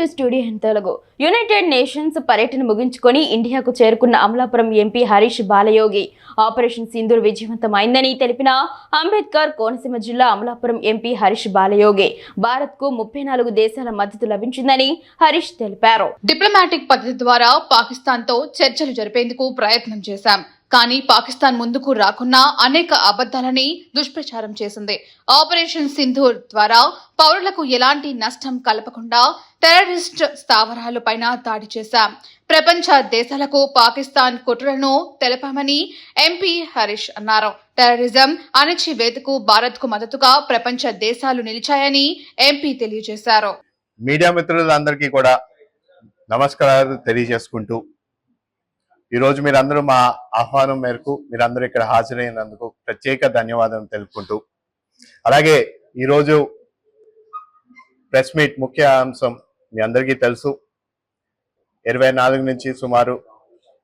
To studio in Telugu. United Nations పర్యటన ముగించుకొని ఇండియాకు చేరుకున్న అమలాపురం ఎంపీ హరీష్ బాలయోగి. ఆపరేషన్ సింధూర్ విజయవంతమైందని తెలిపిన అంబేద్కర్ కోనసీమ జిల్లా అమలాపురం ఎంపీ హరీష్ బాలయోగి. భారత్కు ముప్పై నాలుగు దేశాల మద్దతు లభించిందని హరీష్ తెలిపారు. డిప్లొమాటిక్ పద్ధతి ద్వారా పాకిస్తాన్తో చర్చలు జరిపేందుకు ప్రయత్నం చేశాం. కానీ పాకిస్తాన్ ముందుకు రాకున్నా అనేక అబద్ధాలని దుష్ప్రచారం చేసింది. ఆపరేషన్ సింధూర్ ద్వారా పౌరులకు ఎలాంటి నష్టం కలపకుండా టెర్రరిస్ట్ స్థావరాలపైన దాడి చేశాం. ప్రపంచ దేశాలకు పాకిస్తాన్ కుట్రలను తెలపామని ఎంపీ హరీష్ అన్నారు. టెర్రరిజం అణచివేతకు భారత్కు మద్దతుగా ప్రపంచ దేశాలు నిలిచాయని ఎంపీ తెలియజేశారు. మీడియా మిత్రులందరికీ కూడా నమస్కారాలు తెలియజేసుకుంటూ ఈరోజు మీరందరూ మా ఆహ్వానం మేరకు మీరందరూ ఇక్కడ హాజరైనందుకు ప్రత్యేక ధన్యవాదాలు తెలుపుకుంటూ అలాగే ఈరోజు ప్రెస్ మీట్ ముఖ్య అంశం మీ అందరికీ తెలుసు. ఇరవై నాలుగు నుంచి సుమారు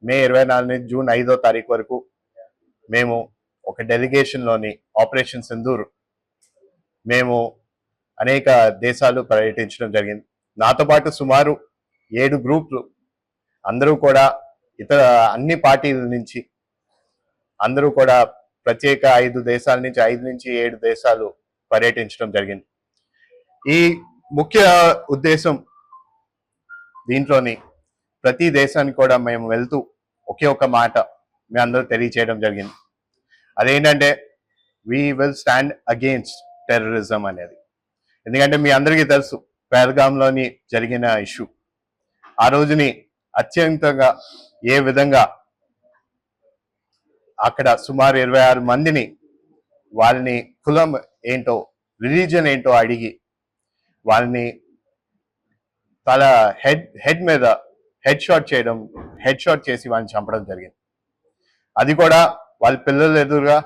మే ఇరవై నాలుగు నుంచి జూన్ ఐదో తారీఖు వరకు మేము ఒక డెలిగేషన్లోని ఆపరేషన్ సింధూర్ మేము అనేక దేశాలు పర్యటించడం జరిగింది. నాతో పాటు సుమారు ఏడు గ్రూపులు అందరూ కూడా ఇతర అన్ని పార్టీల నుంచి అందరూ కూడా ప్రత్యేక ఐదు దేశాల నుంచి ఐదు నుంచి ఏడు దేశాలు పర్యటించడం జరిగింది. ఈ ముఖ్య ఉద్దేశం దీంట్లోని ప్రతి దేశానికి కూడా మేము వెళ్తూ ఒకే ఒక మాట మీ అందరూ తెలియచేయడం జరిగింది. అదేంటంటే we will stand against terrorism అనేది. ఎందుకంటే మీ అందరికీ తెలుసు పేదగాంలోని జరిగిన ఇష్యూ. ఆ రోజుని అత్యంతగా ఏ విధంగా అక్కడ సుమారు ఇరవై ఆరు మందిని వాళ్ళని కులం ఏంటో రిలీజన్ ఏంటో అడిగి వాళ్ళని తల హెడ్ హెడ్ మీద హెడ్ షాట్ చేయడం హెడ్ షాట్ చేసి వాళ్ళని చంపడం జరిగింది. అది కూడా వాళ్ళ పిల్లల ఎదురుగా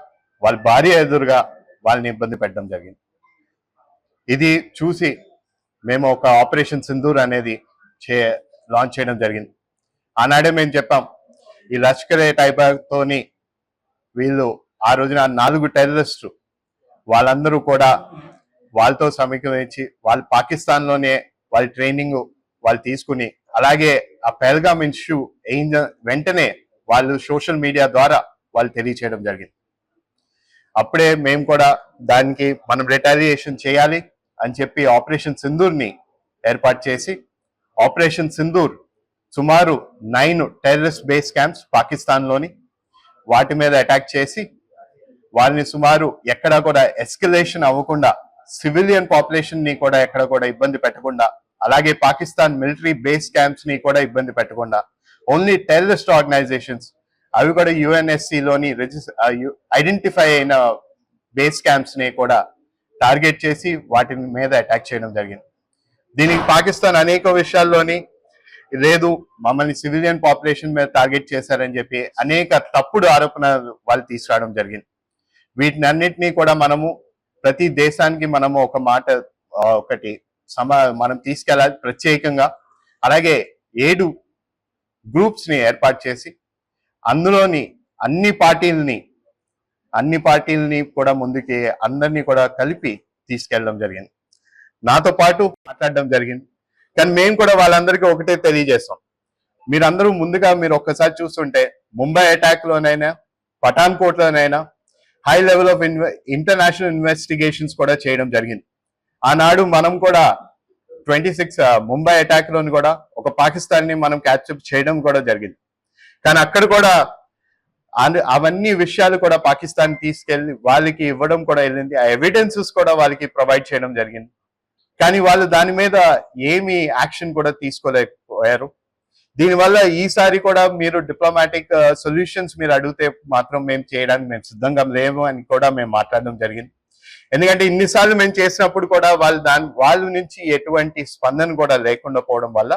వాళ్ళ భార్య ఎదురుగా వాళ్ళని ఇబ్బంది పెట్టడం జరిగింది. ఇది చూసి మేము ఒక ఆపరేషన్ సింధూర్ అనేది చే లాంచ్ చేయడం జరిగింది. ఆనాడే మేము చెప్పాం ఈ లష్కరే ఏ తోని వీళ్ళు ఆ రోజున నాలుగు టెర్రరిస్టు వాళ్ళందరూ కూడా వాళ్ళతో సమీకరించి వాళ్ళు పాకిస్తాన్లోనే వాళ్ళ ట్రైనింగ్ వాళ్ళు తీసుకుని అలాగే ఆ పెల్గామ్ ఇష్యూ ఏం వెంటనే వాళ్ళు సోషల్ మీడియా ద్వారా వాళ్ళు తెలియచేయడం జరిగింది. అప్పుడే మేము కూడా దానికి మనం రిటాలియేషన్ చేయాలి అని చెప్పి ఆపరేషన్ సింధూర్ని ఏర్పాటు చేసి ఆపరేషన్ సింధూర్ సుమారు నైన్ టెర్రరిస్ట్ బేస్ క్యాంప్స్ పాకిస్తాన్లోని వాటి మీద అటాక్ చేసి వాళ్ళని సుమారు ఎక్కడా కూడా ఎస్కలేషన్ అవ్వకుండా సివిలియన్ పాపులేషన్ని కూడా ఎక్కడ కూడా ఇబ్బంది పెట్టకుండా అలాగే పాకిస్తాన్ మిలిటరీ బేస్ క్యాంప్స్ని కూడా ఇబ్బంది పెట్టకుండా ఓన్లీ టెర్రరిస్ట్ ఆర్గనైజేషన్స్ అవి కూడా యుఎన్ఎస్సిలోని రిజిస్టర్ ఐడెంటిఫై అయిన బేస్ క్యాంప్స్ని కూడా టార్గెట్ చేసి వాటి మీద అటాక్ చేయడం జరిగింది. దీనికి పాకిస్తాన్ అనేక విషయాల్లోని లేదు మమ్మల్ని సివిలియన్ పాపులేషన్ మీద టార్గెట్ చేశారని చెప్పి అనేక తప్పుడు ఆరోపణలు వాళ్ళు తీసుకురావడం జరిగింది. వీటిని అన్నిటినీ కూడా మనము ప్రతి దేశానికి మనము ఒక మాట ఒకటి సమా మనం తీసుకెళ్ళాలి ప్రత్యేకంగా. అలాగే ఏడు గ్రూప్స్ని ఏర్పాటు చేసి అందులోని అన్ని పార్టీలని అన్ని పార్టీలని కూడా ముందుకి అందరినీ కూడా కలిపి తీసుకెళ్ళడం జరిగింది. నాతో పాటు మాట్లాడడం జరిగింది. కానీ మేము కూడా వాళ్ళందరికీ ఒకటే తెలియజేస్తాం. మీరందరూ ముందుగా మీరు ఒక్కసారి చూస్తుంటే ముంబై అటాక్ లోనైనా పఠాన్కోట్ లోనైనా high level of international investigations కూడా చేయడం జరిగింది. ఆనాడు మనం కూడా ట్వంటీ సిక్స్ ముంబై అటాక్లోని కూడా ఒక పాకిస్తాన్ని మనం క్యాప్చర్ చేయడం కూడా జరిగింది. కానీ అక్కడ కూడా అవన్నీ విషయాలు కూడా పాకిస్తాన్ తీసుకెళ్ళి వాళ్ళకి ఇవ్వడం కూడా వెళ్ళింది. ఆ ఎవిడెన్సెస్ కూడా వాళ్ళకి ప్రొవైడ్ చేయడం జరిగింది. కానీ వాళ్ళు దాని మీద ఏమి యాక్షన్ కూడా తీసుకోలేకపోయారు. దీనివల్ల ఈసారి కూడా మీరు డిప్లొమాటిక్ సొల్యూషన్స్ uh, మీరు అడిగితే మాత్రం మేము చేయడానికి మేము సిద్ధంగా లేము అని కూడా మేము మాట్లాడడం జరిగింది. ఎందుకంటే ఇన్నిసార్లు మేము చేసినప్పుడు కూడా వాళ్ళు దాని వాళ్ళ నుంచి ఎటువంటి స్పందన కూడా లేకుండా పోవడం వల్ల